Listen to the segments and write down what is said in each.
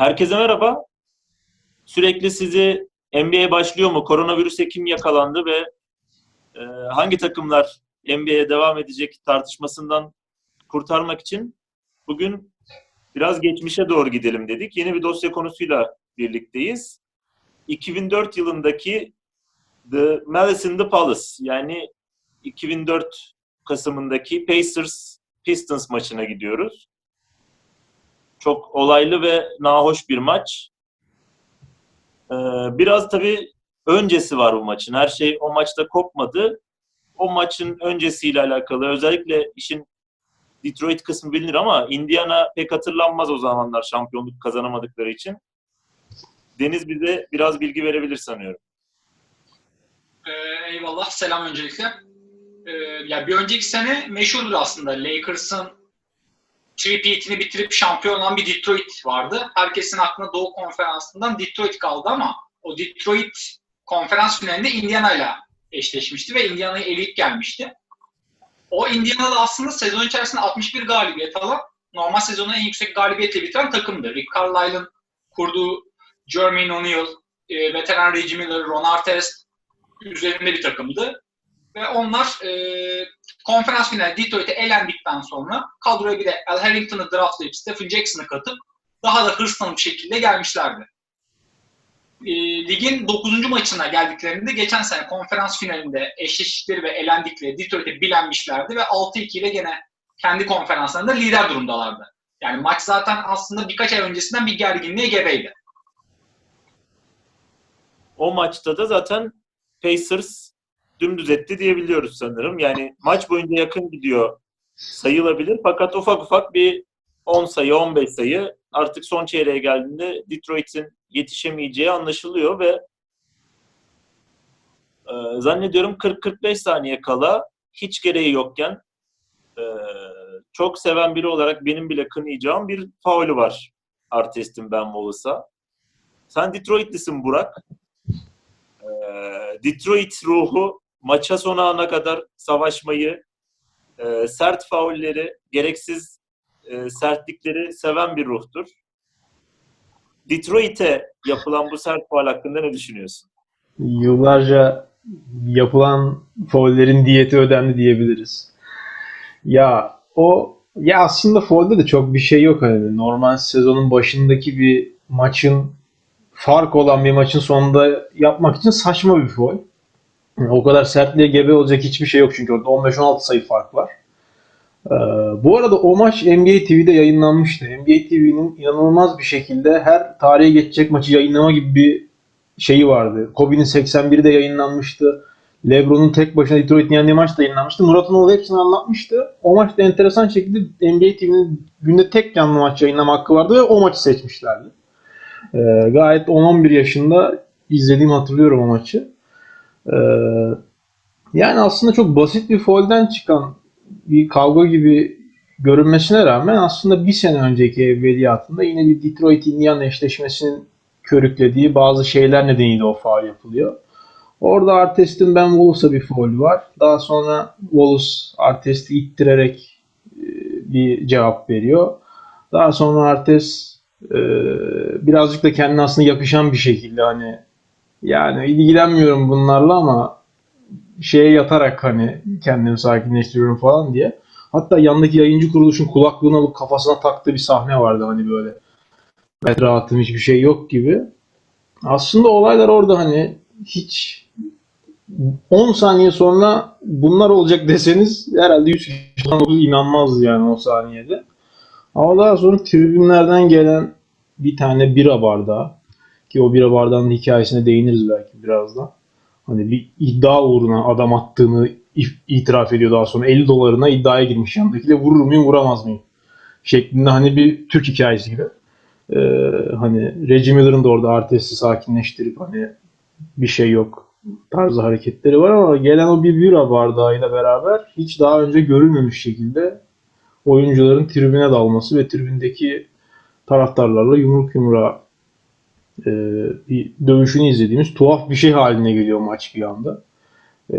Herkese merhaba. Sürekli sizi NBA başlıyor mu? Koronavirüse kim yakalandı ve e, hangi takımlar NBA'ye devam edecek tartışmasından kurtarmak için bugün biraz geçmişe doğru gidelim dedik. Yeni bir dosya konusuyla birlikteyiz. 2004 yılındaki The Malice in the Palace yani 2004 Kasım'ındaki Pacers Pistons maçına gidiyoruz. Çok olaylı ve nahoş bir maç. Ee, biraz tabii öncesi var bu maçın. Her şey o maçta kopmadı. O maçın öncesiyle alakalı özellikle işin Detroit kısmı bilinir ama Indiana pek hatırlanmaz o zamanlar şampiyonluk kazanamadıkları için. Deniz bize biraz bilgi verebilir sanıyorum. Ee, eyvallah. Selam öncelikle. Ee, ya bir önceki sene meşhurdur aslında. Lakers'ın three-peat'ini bitirip şampiyon olan bir Detroit vardı. Herkesin aklına Doğu Konferansı'ndan Detroit kaldı ama o Detroit konferans finalinde Indiana ile eşleşmişti ve Indiana'ya eleyip gelmişti. O Indiana'da aslında sezon içerisinde 61 galibiyet alan, normal sezonu en yüksek galibiyetle bitiren takımdı. Rick Carlisle'ın kurduğu Jermaine O'Neal, e, veteran Reggie Miller, Ron Artest üzerinde bir takımdı. Ve onlar e, konferans finali Detroit'e elendikten sonra kadroya bir de Al Harrington'ı draftlayıp Stephen Jackson'ı katıp daha da hırslanıp şekilde gelmişlerdi. E, ligin 9. maçına geldiklerinde geçen sene konferans finalinde eşleştikleri ve elendikleri Detroit'e bilenmişlerdi ve 6-2 ile gene kendi konferanslarında lider durumdalardı. Yani maç zaten aslında birkaç ay öncesinden bir gerginliğe gebeydi. O maçta da zaten Pacers dümdüz etti diyebiliyoruz sanırım. Yani maç boyunca yakın gidiyor sayılabilir. Fakat ufak ufak bir 10 sayı, 15 sayı artık son çeyreğe geldiğinde Detroit'in yetişemeyeceği anlaşılıyor ve e, zannediyorum 40-45 saniye kala hiç gereği yokken e, çok seven biri olarak benim bile kınayacağım bir faulü var Artest'in Ben Wallace'a. Sen Detroit'lisin Burak. E, Detroit ruhu maça son ana kadar savaşmayı, e, sert faulleri, gereksiz e, sertlikleri seven bir ruhtur. Detroit'e yapılan bu sert faul hakkında ne düşünüyorsun? Yıllarca yapılan faullerin diyeti ödendi diyebiliriz. Ya o ya aslında faulde de çok bir şey yok hani normal sezonun başındaki bir maçın fark olan bir maçın sonunda yapmak için saçma bir faul. O kadar sertliğe gebe olacak hiçbir şey yok çünkü orada 15-16 sayı fark var. Ee, bu arada o maç NBA TV'de yayınlanmıştı. NBA TV'nin inanılmaz bir şekilde her tarihe geçecek maçı yayınlama gibi bir şeyi vardı. Kobe'nin 81'i de yayınlanmıştı. LeBron'un tek başına Detroit'in yendiği maç da yayınlanmıştı. Murat Anoğlu hepsini anlatmıştı. O maçta enteresan şekilde NBA TV'nin günde tek canlı maç yayınlama hakkı vardı ve o maçı seçmişlerdi. Ee, gayet 10-11 yaşında izlediğimi hatırlıyorum o maçı. Ee, yani aslında çok basit bir foul'den çıkan bir kavga gibi görünmesine rağmen aslında bir sene önceki evveliyatında yine bir Detroit Indiana eşleşmesinin körüklediği bazı şeyler nedeniyle o faul yapılıyor. Orada Artest'in Ben Wallace'a bir faul var. Daha sonra Wallace Artest'i ittirerek e, bir cevap veriyor. Daha sonra Artest e, birazcık da kendine aslında yakışan bir şekilde hani yani ilgilenmiyorum bunlarla ama şeye yatarak hani kendimi sakinleştiriyorum falan diye. Hatta yandaki yayıncı kuruluşun kulaklığını alıp kafasına taktığı bir sahne vardı hani böyle. Ben rahatım hiçbir şey yok gibi. Aslında olaylar orada hani hiç 10 saniye sonra bunlar olacak deseniz herhalde 100 kişi inanmaz yani o saniyede. Ama daha sonra tribünlerden gelen bir tane bira bardağı ki o bira bardağının hikayesine değiniriz belki birazdan. Hani bir iddia uğruna adam attığını itiraf ediyor daha sonra 50 dolarına iddiaya girmiş yanındakiyle vurur muyum vuramaz mıyım şeklinde hani bir Türk hikayesi gibi. Ee, hani Reggie Miller'ın da orada Artest'i sakinleştirip hani bir şey yok tarzı hareketleri var ama gelen o bir bira bardağıyla beraber hiç daha önce görülmemiş şekilde oyuncuların tribüne dalması ve tribündeki taraftarlarla yumruk yumruğa e, bir dövüşünü izlediğimiz tuhaf bir şey haline geliyor maç bir anda. E,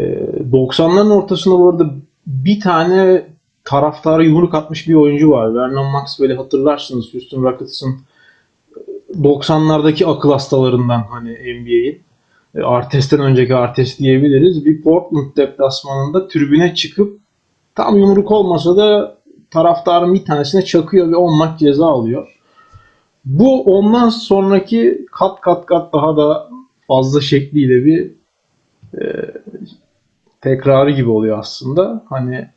90'ların ortasında bu arada bir tane taraftara yumruk atmış bir oyuncu var. Vernon Maxwell'i hatırlarsınız. Houston Rockets'ın 90'lardaki akıl hastalarından hani NBA'in. E, Artest'ten önceki Artest diyebiliriz. Bir Portland deplasmanında tribüne çıkıp tam yumruk olmasa da taraftarın bir tanesine çakıyor ve 10 maç ceza alıyor. Bu ondan sonraki kat kat kat daha da fazla şekliyle bir e, tekrarı gibi oluyor aslında. Hani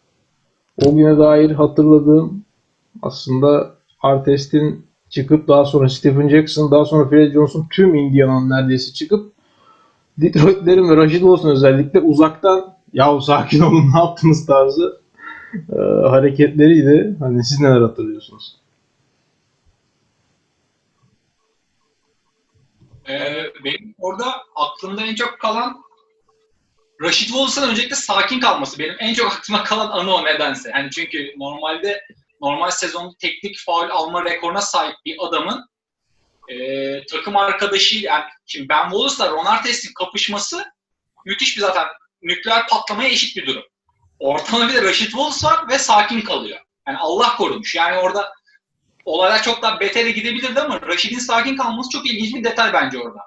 o güne dair hatırladığım aslında Artest'in çıkıp daha sonra Stephen Jackson, daha sonra Fred Johnson tüm Indiana'nın neredeyse çıkıp Detroit'lerin ve Rashid Olsun özellikle uzaktan yahu sakin olun ne yaptınız tarzı e, hareketleriydi. Hani siz neler hatırlıyorsunuz? Ee, benim orada aklımda en çok kalan Rashid Wallace'ın öncelikle sakin kalması. Benim en çok aklıma kalan anı o nedense. Yani çünkü normalde normal sezonda teknik faul alma rekoruna sahip bir adamın e, takım arkadaşı yani şimdi Ben Wallace'la Ron Artest'in kapışması müthiş bir zaten nükleer patlamaya eşit bir durum. Ortamda bir de Rashid Wallace var ve sakin kalıyor. Yani Allah korumuş. Yani orada olaylar çok daha betere gidebilirdi ama Rashid'in sakin kalması çok ilginç bir detay bence orada.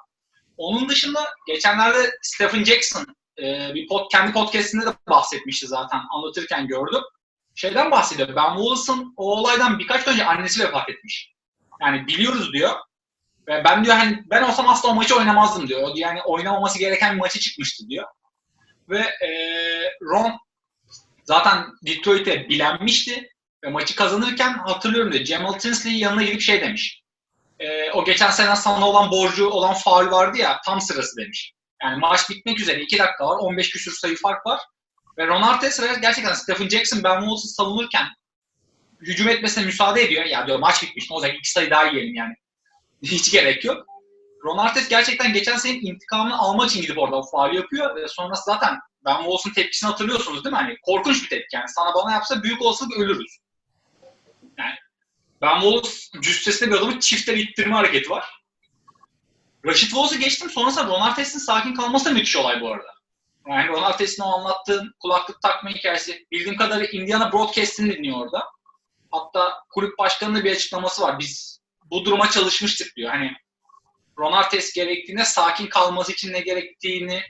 Onun dışında geçenlerde Stephen Jackson e, bir pod, kendi podcastinde de bahsetmişti zaten anlatırken gördüm. Şeyden bahsediyor. Ben Wallace'ın o olaydan birkaç gün önce annesi vefat etmiş. Yani biliyoruz diyor. Ve ben diyor hani ben olsam asla o maçı oynamazdım diyor. Yani oynamaması gereken bir maçı çıkmıştı diyor. Ve e, Ron zaten Detroit'e bilenmişti. Maçı kazanırken hatırlıyorum diyor. Jamal Tinsley'in yanına gidip şey demiş. E, o geçen sene sana olan borcu olan faul vardı ya tam sırası demiş. Yani maç bitmek üzere 2 dakika var. 15 küsur sayı fark var. Ve Ron Artest gerçekten Stephen Jackson Ben Wallace'ı savunurken hücum etmesine müsaade ediyor. Ya diyor maç bitmiş. Ne olacak? iki sayı daha yiyelim yani. Hiç gerek yok. Ron Artest gerçekten geçen senenin intikamını almak için gidip orada o faali yapıyor. Ve sonrası zaten Ben Wallace'ın tepkisini hatırlıyorsunuz değil mi? Hani korkunç bir tepki. Yani sana bana yapsa büyük olasılık ölürüz. Ben Wallace cüssesinde bir adamın çifte ittirme hareketi var. Rashid Wallace'ı geçtim. Sonrasında Ron Artest'in sakin kalması da müthiş olay bu arada. Yani Ron Artest'in o anlattığın kulaklık takma hikayesi. Bildiğim kadarıyla Indiana Broadcast'ini dinliyor orada. Hatta kulüp başkanının bir açıklaması var. Biz bu duruma çalışmıştık diyor. Hani Ron Artest gerektiğinde sakin kalması için ne gerektiğini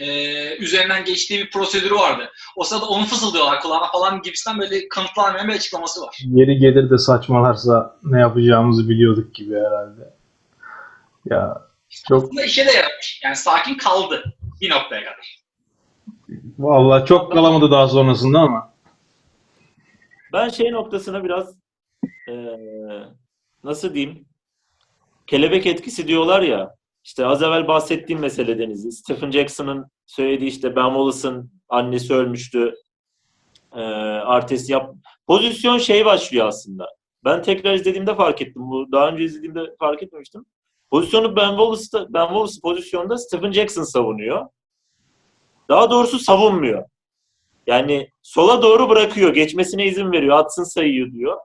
e, üzerinden geçtiği bir prosedürü vardı. O sırada onu fısıldıyorlar kulağına falan gibisinden böyle kanıtlanmayan bir açıklaması var. Yeri gelir de saçmalarsa ne yapacağımızı biliyorduk gibi herhalde. Ya çok Aslında işe de yaramış. Yani sakin kaldı bir noktaya kadar. vallahi çok kalamadı daha sonrasında ama Ben şey noktasına biraz eee, nasıl diyeyim kelebek etkisi diyorlar ya işte az evvel bahsettiğim mesele Deniz'i. Stephen Jackson'ın söylediği işte Ben Wallace'ın annesi ölmüştü. Eee Artest yap. Pozisyon şey başlıyor aslında. Ben tekrar izlediğimde fark ettim. Bu daha önce izlediğimde fark etmemiştim. Pozisyonu Ben Wallace'da Ben Wallace pozisyonda Stephen Jackson savunuyor. Daha doğrusu savunmuyor. Yani sola doğru bırakıyor. Geçmesine izin veriyor. Atsın sayıyı diyor.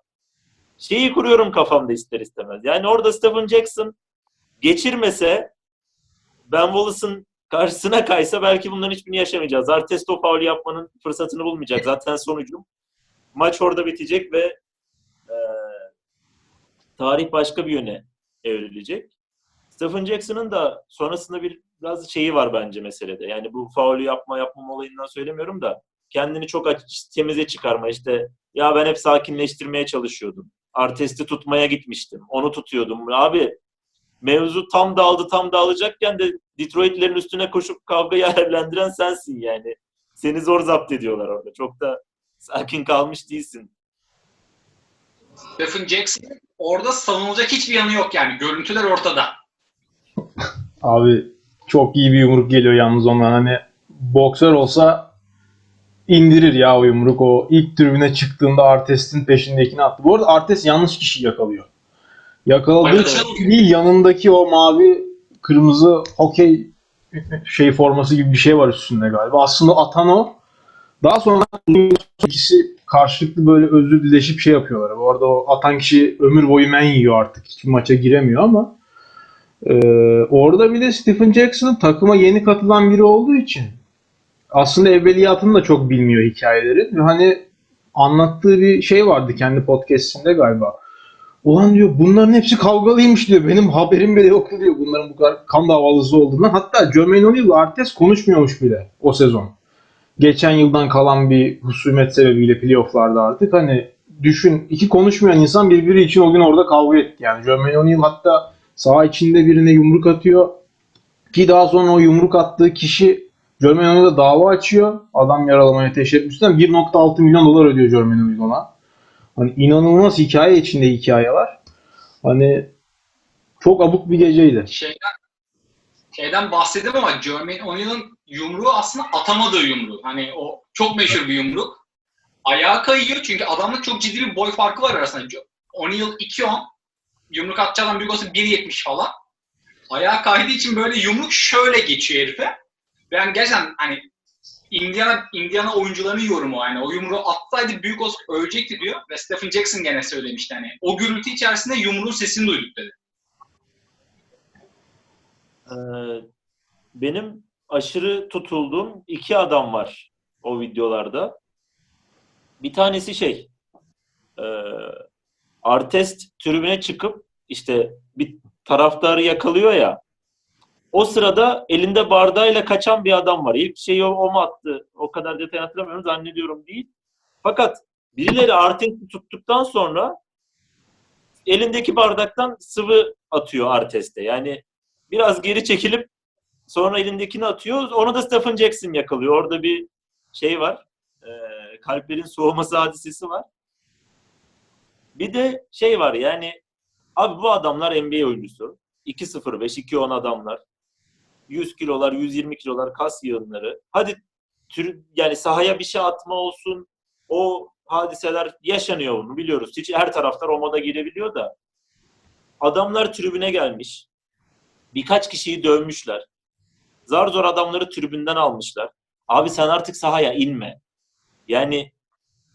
Şeyi kuruyorum kafamda ister istemez. Yani orada Stephen Jackson geçirmese Ben Wallace'ın karşısına kaysa belki bunların hiçbirini yaşamayacağız. Artest o faulü yapmanın fırsatını bulmayacak. Zaten sonucu maç orada bitecek ve e, tarih başka bir yöne evrilecek. Stephen Jackson'ın da sonrasında bir biraz şeyi var bence meselede. Yani bu faulü yapma yapmama olayından söylemiyorum da kendini çok aç, temize çıkarma işte ya ben hep sakinleştirmeye çalışıyordum. Artesti tutmaya gitmiştim. Onu tutuyordum. Abi mevzu tam dağıldı tam dağılacakken de Detroit'lerin üstüne koşup kavgayı alevlendiren sensin yani. Seni zor zapt ediyorlar orada. Çok da sakin kalmış değilsin. Stephen Jackson orada savunulacak hiçbir yanı yok yani. Görüntüler ortada. abi çok iyi bir yumruk geliyor yalnız ondan. Hani boksör olsa indirir ya o yumruk. O ilk tribüne çıktığında Artest'in peşindekini attı. Bu arada Artest yanlış kişi yakalıyor. Yakaladığı evet. değil yanındaki o mavi kırmızı hokey şey forması gibi bir şey var üstünde galiba. Aslında atan o. Daha sonra ikisi karşılıklı böyle özür dileşip şey yapıyorlar. Bu arada o atan kişi ömür boyu men yiyor artık. Hiçbir maça giremiyor ama ee, orada bir de Stephen Jackson takıma yeni katılan biri olduğu için aslında evveliyatını da çok bilmiyor hikayeleri. Ve hani anlattığı bir şey vardı kendi podcastinde galiba. Ulan diyor bunların hepsi kavgalıymış diyor. Benim haberim bile yok diyor bunların bu kadar kan davalısı olduğundan. Hatta Jermaine O'Neal ile Artes konuşmuyormuş bile o sezon. Geçen yıldan kalan bir husumet sebebiyle playofflarda artık hani düşün iki konuşmayan insan birbiri için o gün orada kavga etti. Yani Jermaine O'Neal hatta saha içinde birine yumruk atıyor. Ki daha sonra o yumruk attığı kişi Jermaine O'Neal'a dava açıyor. Adam yaralamaya teşebbüsten 1.6 milyon dolar ödüyor Jermaine O'Neal ona. Hani inanılmaz hikaye içinde hikaye var. Hani çok abuk bir geceydi. Şeyden, şeyden bahsettim ama Jermaine O'Neal'ın yumruğu aslında atamadığı yumruğu. Hani o çok meşhur bir yumruk. Ayağa kayıyor çünkü adamla çok ciddi bir boy farkı var arasında. O'Neal 2.10, yumruk atacağı adam büyük olsa 1.70 falan. Ayağa kaydığı için böyle yumruk şöyle geçiyor herife. Yani gerçekten hani Indiana, Indiana oyuncularının yorumu yani o yumruğu atsaydı büyük olsa ölecekti diyor. Ve Stephen Jackson gene söylemişti hani. O gürültü içerisinde yumruğun sesini duyduk dedi. Ee, benim aşırı tutulduğum iki adam var o videolarda. Bir tanesi şey, e, Artest tribüne çıkıp işte bir taraftarı yakalıyor ya. O sırada elinde bardağıyla kaçan bir adam var. İlk şeyi o, o mu attı? O kadar detay hatırlamıyorum. Zannediyorum değil. Fakat birileri Artest'i tuttuktan sonra elindeki bardaktan sıvı atıyor Artest'e. Yani biraz geri çekilip sonra elindekini atıyor. Onu da Stephen Jackson yakalıyor. Orada bir şey var. E, kalplerin soğuması hadisesi var. Bir de şey var yani abi bu adamlar NBA oyuncusu. 2.05, 2.10 adamlar. 100 kilolar, 120 kilolar kas yığınları. Hadi tür, yani sahaya bir şey atma olsun. O hadiseler yaşanıyor bunu biliyoruz. Hiç her taraftar o moda girebiliyor da. Adamlar tribüne gelmiş. Birkaç kişiyi dövmüşler. Zar zor adamları tribünden almışlar. Abi sen artık sahaya inme. Yani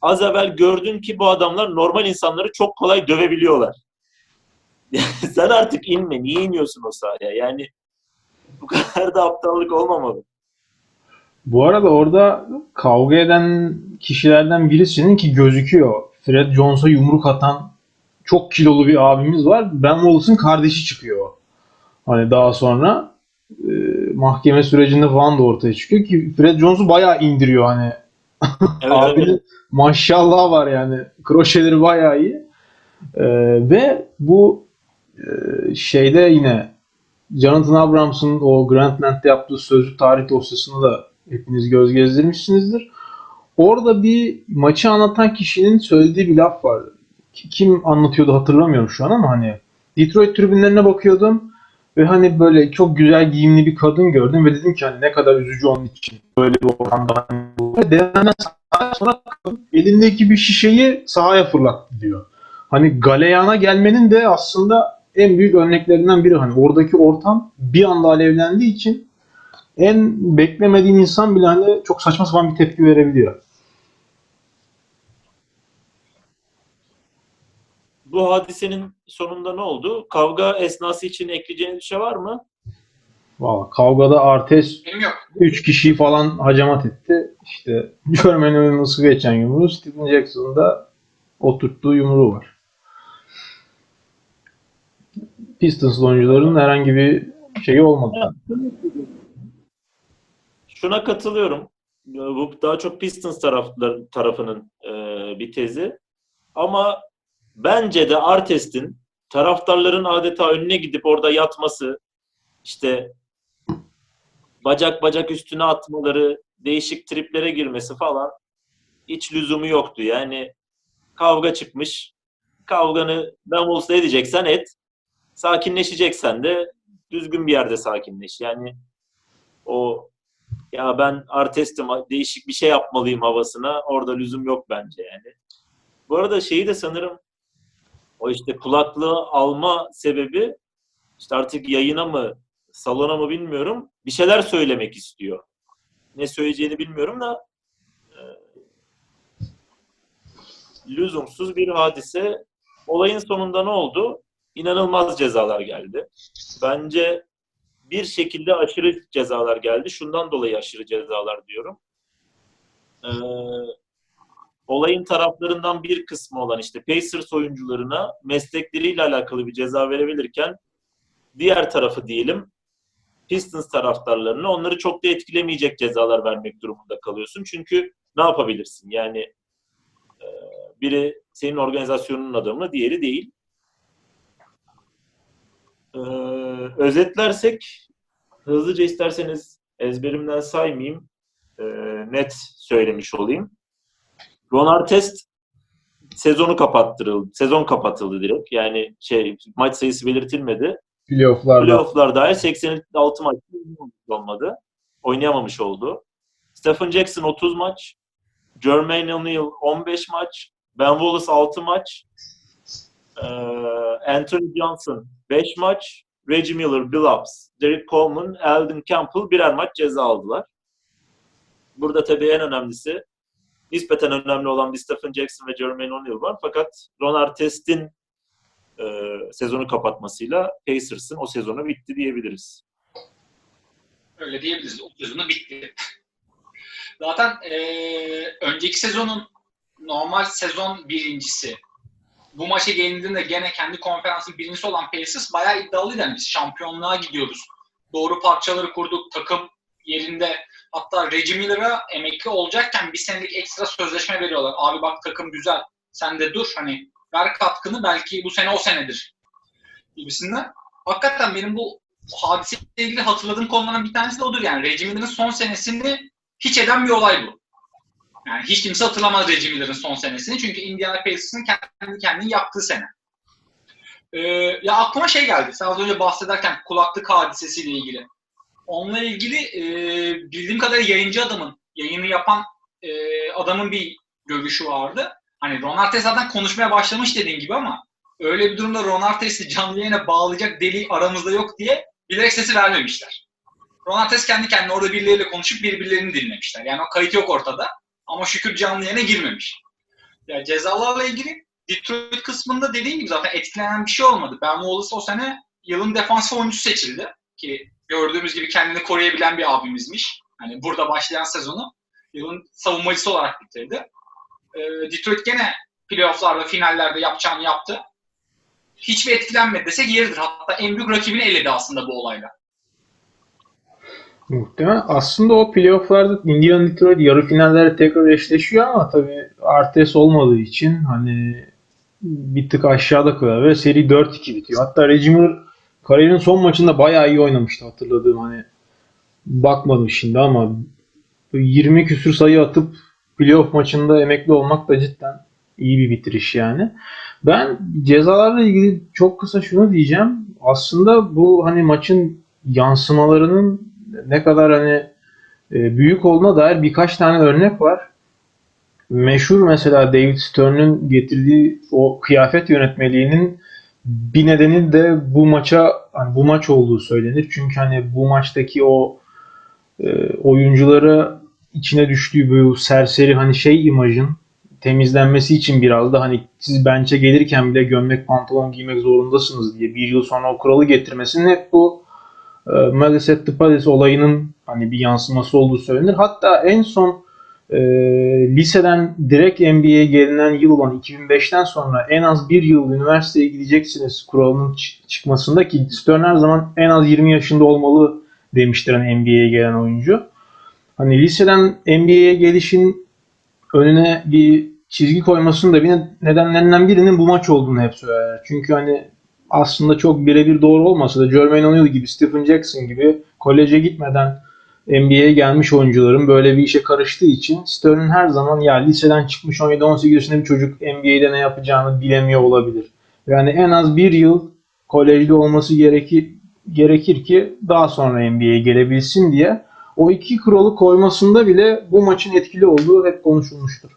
az evvel gördün ki bu adamlar normal insanları çok kolay dövebiliyorlar. sen artık inme. Niye iniyorsun o sahaya? Yani bu kadar da aptallık olmamalı. Bu arada orada kavga eden kişilerden birisinin ki gözüküyor. Fred Jones'a yumruk atan çok kilolu bir abimiz var. Ben Wallace'ın kardeşi çıkıyor. Hani daha sonra e, mahkeme sürecinde falan da ortaya çıkıyor ki Fred Jones'u bayağı indiriyor hani. Evet, Abinin evet. maşallah var yani. Kroşeleri bayağı iyi. E, ve bu e, şeyde yine Jonathan Abrams'ın o Grantland'de yaptığı sözlü tarih dosyasını da hepiniz göz gezdirmişsinizdir. Orada bir maçı anlatan kişinin söylediği bir laf var. Ki- Kim anlatıyordu hatırlamıyorum şu an ama hani Detroit tribünlerine bakıyordum ve hani böyle çok güzel giyimli bir kadın gördüm ve dedim ki hani ne kadar üzücü onun için böyle bir ortamda. Hani Ve sonra elindeki bir şişeyi sahaya fırlattı diyor. Hani galeyana gelmenin de aslında en büyük örneklerinden biri. Hani oradaki ortam bir anda alevlendiği için en beklemediğin insan bile hani çok saçma sapan bir tepki verebiliyor. Bu hadisenin sonunda ne oldu? Kavga esnası için ekleyeceğiniz bir şey var mı? Valla kavgada Artes Benim yok. 3 kişiyi falan hacamat etti. İşte German nasıl geçen yumruğu Stephen Jackson'ın da oturttuğu yumruğu var. Pistons oyuncuların herhangi bir şeyi olmadı. Şuna katılıyorum. Bu daha çok Pistons taraflar, tarafının e, bir tezi. Ama bence de Artest'in taraftarların adeta önüne gidip orada yatması, işte bacak bacak üstüne atmaları, değişik triplere girmesi falan hiç lüzumu yoktu. Yani kavga çıkmış. Kavganı ben olsa edeceksen et. Sakinleşeceksen de düzgün bir yerde sakinleş. Yani o ya ben Artest'im değişik bir şey yapmalıyım havasına orada lüzum yok bence yani. Bu arada şeyi de sanırım o işte kulaklığı alma sebebi işte artık yayına mı salona mı bilmiyorum bir şeyler söylemek istiyor. Ne söyleyeceğini bilmiyorum da e, lüzumsuz bir hadise. Olayın sonunda ne oldu? İnanılmaz cezalar geldi. Bence bir şekilde aşırı cezalar geldi. Şundan dolayı aşırı cezalar diyorum. Ee, olayın taraflarından bir kısmı olan işte Pacers oyuncularına meslekleriyle alakalı bir ceza verebilirken diğer tarafı diyelim Pistons taraftarlarına onları çok da etkilemeyecek cezalar vermek durumunda kalıyorsun. Çünkü ne yapabilirsin? Yani e, biri senin organizasyonunun adamı, diğeri değil. Ee, özetlersek hızlıca isterseniz ezberimden saymayayım. Ee, net söylemiş olayım. Ron Artest sezonu kapattırıldı. Sezon kapatıldı direkt. Yani şey maç sayısı belirtilmedi. Playoff'larda. Playoff'lar dahil 86 maç olmadı. Oynayamamış oldu. Stephen Jackson 30 maç. Jermaine O'Neal 15 maç. Ben Wallace 6 maç. Ee, Anthony Johnson 5 maç. Reggie Miller, Billups, Derek Coleman, Eldon Campbell birer maç ceza aldılar. Burada tabii en önemlisi nispeten önemli olan bir Stephen Jackson ve Jermaine O'Neal var. Fakat Ron Artest'in e, sezonu kapatmasıyla Pacers'ın o sezonu bitti diyebiliriz. Öyle diyebiliriz. O sezonu bitti. Zaten eee, önceki sezonun normal sezon birincisi bu maça gelindiğinde gene kendi konferansın birincisi olan Pacers bayağı iddialıydı. Yani biz şampiyonluğa gidiyoruz. Doğru parçaları kurduk. Takım yerinde. Hatta Reggie Miller'a emekli olacakken bir senelik ekstra sözleşme veriyorlar. Abi bak takım güzel. Sen de dur hani ver katkını belki bu sene o senedir gibisinden. Hakikaten benim bu hadiseyle ilgili hatırladığım konulardan bir tanesi de odur. Yani Reggie Miller'ın son senesini hiç eden bir olay bu. Yani hiç kimse hatırlamaz Reggie Miller'ın son senesini. Çünkü Indiana Pacers'ın kendi kendini yaptığı sene. Ee, ya aklıma şey geldi. Sen az önce bahsederken kulaklık hadisesiyle ilgili. Onunla ilgili e, bildiğim kadarıyla yayıncı adamın, yayını yapan e, adamın bir görüşü vardı. Hani Ron Artest zaten konuşmaya başlamış dediğin gibi ama öyle bir durumda Ron Artest'i canlı yayına bağlayacak deli aramızda yok diye bilerek sesi vermemişler. Ron Artest kendi kendine orada birileriyle konuşup birbirlerini dinlemişler. Yani o kayıt yok ortada. Ama şükür canlı yayına girmemiş. Ya cezalarla ilgili Detroit kısmında dediğim gibi zaten etkilenen bir şey olmadı. Ben Wallace o sene yılın defansif oyuncusu seçildi. Ki gördüğümüz gibi kendini koruyabilen bir abimizmiş. Hani burada başlayan sezonu yılın savunmacısı olarak bitirdi. Ee, Detroit gene playofflarda, finallerde yapacağını yaptı. Hiçbir etkilenmedi desek yeridir. Hatta en büyük rakibini eledi aslında bu olayla. Muhtemelen. Aslında o playoff'larda Indiana Detroit yarı finallerde tekrar eşleşiyor ama tabii Artes olmadığı için hani bir tık aşağıda kalıyor ve seri 4-2 bitiyor. Hatta Reggie Miller kariyerinin son maçında bayağı iyi oynamıştı hatırladığım hani bakmadım şimdi ama 20 küsür sayı atıp playoff maçında emekli olmak da cidden iyi bir bitiriş yani. Ben cezalarla ilgili çok kısa şunu diyeceğim. Aslında bu hani maçın yansımalarının ne kadar hani e, büyük olduğuna dair birkaç tane örnek var. Meşhur mesela David Stern'ün getirdiği o kıyafet yönetmeliğinin bir nedeni de bu maça hani bu maç olduğu söylenir. Çünkü hani bu maçtaki o e, oyunculara içine düştüğü bu serseri hani şey imajın temizlenmesi için biraz da hani siz bench'e gelirken bile gömlek pantolon giymek zorundasınız diye bir yıl sonra o kuralı getirmesinin hep bu e, Malice at the Palace olayının hani bir yansıması olduğu söylenir. Hatta en son e, liseden direkt NBA'ye gelinen yıl olan 2005'ten sonra en az bir yıl üniversiteye gideceksiniz kuralının çıkmasında ki Stern her zaman en az 20 yaşında olmalı demiştir hani NBA'ye gelen oyuncu. Hani liseden NBA'ye gelişin önüne bir çizgi koymasının da bir nedenlerinden birinin bu maç olduğunu hep söyler. Çünkü hani aslında çok birebir doğru olmasa da Jermaine O'Neal gibi, Stephen Jackson gibi koleje gitmeden NBA'ye gelmiş oyuncuların böyle bir işe karıştığı için Stern'ın her zaman ya liseden çıkmış 17-18 yaşında bir çocuk NBA'de ne yapacağını bilemiyor olabilir. Yani en az bir yıl kolejde olması gerekir, gerekir ki daha sonra NBA'ye gelebilsin diye o iki kuralı koymasında bile bu maçın etkili olduğu hep konuşulmuştur.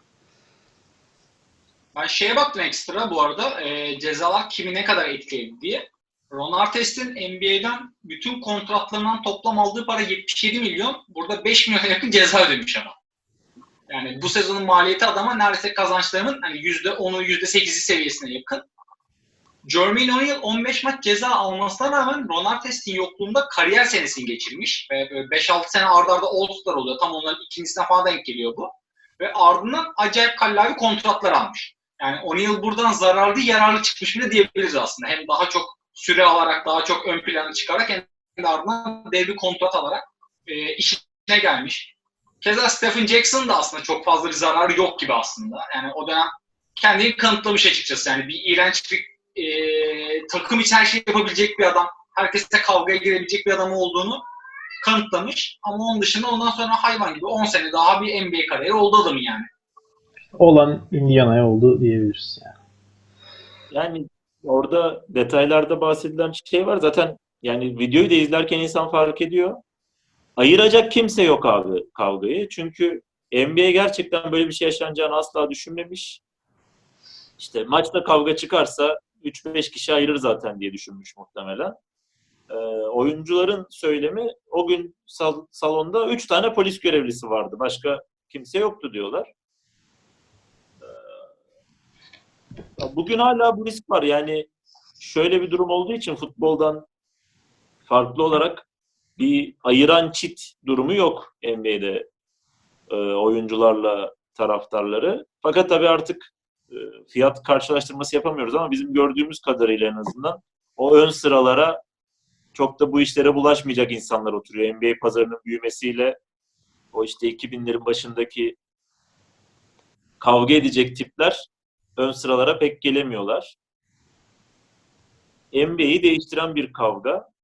Ben şeye baktım ekstra bu arada e, cezalar kimi ne kadar etkiledi diye. Ron Artest'in NBA'den bütün kontratlarından toplam aldığı para 77 milyon. Burada 5 milyona yakın ceza ödemiş ama. Yani bu sezonun maliyeti adama neredeyse kazançlarının hani %10'u %8'i seviyesine yakın. Jermaine O'Neal 15 maç ceza almasına rağmen Ron Artest'in yokluğunda kariyer senesini geçirmiş. Ve 5-6 sene ardarda arda All-Star oluyor. Tam onların ikincisine falan denk geliyor bu. ve ardından acayip kallavi kontratlar almış. Yani O'Neal buradan zararlı yararlı çıkmış bile diyebiliriz aslında. Hem daha çok süre alarak, daha çok ön plana çıkarak hem de ardından dev bir kontrat alarak e, işine gelmiş. Keza Stephen Jackson da aslında çok fazla bir zararı yok gibi aslında. Yani o dönem kendini kanıtlamış açıkçası. Yani bir iğrenç bir e, takım için her şeyi yapabilecek bir adam, herkesle kavgaya girebilecek bir adam olduğunu kanıtlamış. Ama onun dışında ondan sonra hayvan gibi 10 sene daha bir NBA kariyeri oldu adamın yani. Olan Indiana'ya oldu diyebiliriz yani. Yani orada detaylarda bahsedilen şey var. Zaten yani videoyu da izlerken insan fark ediyor. Ayıracak kimse yok abi kavgayı. Çünkü NBA gerçekten böyle bir şey yaşanacağını asla düşünmemiş. İşte maçta kavga çıkarsa 3-5 kişi ayırır zaten diye düşünmüş muhtemelen. Ee, oyuncuların söylemi o gün sal- salonda 3 tane polis görevlisi vardı. Başka kimse yoktu diyorlar. Bugün hala bu risk var. Yani şöyle bir durum olduğu için futboldan farklı olarak bir ayıran çit durumu yok NBA'de e, oyuncularla taraftarları. Fakat tabii artık e, fiyat karşılaştırması yapamıyoruz ama bizim gördüğümüz kadarıyla en azından o ön sıralara çok da bu işlere bulaşmayacak insanlar oturuyor. NBA pazarının büyümesiyle o işte 2000'lerin başındaki kavga edecek tipler ön sıralara pek gelemiyorlar. NBA'yi değiştiren bir kavga.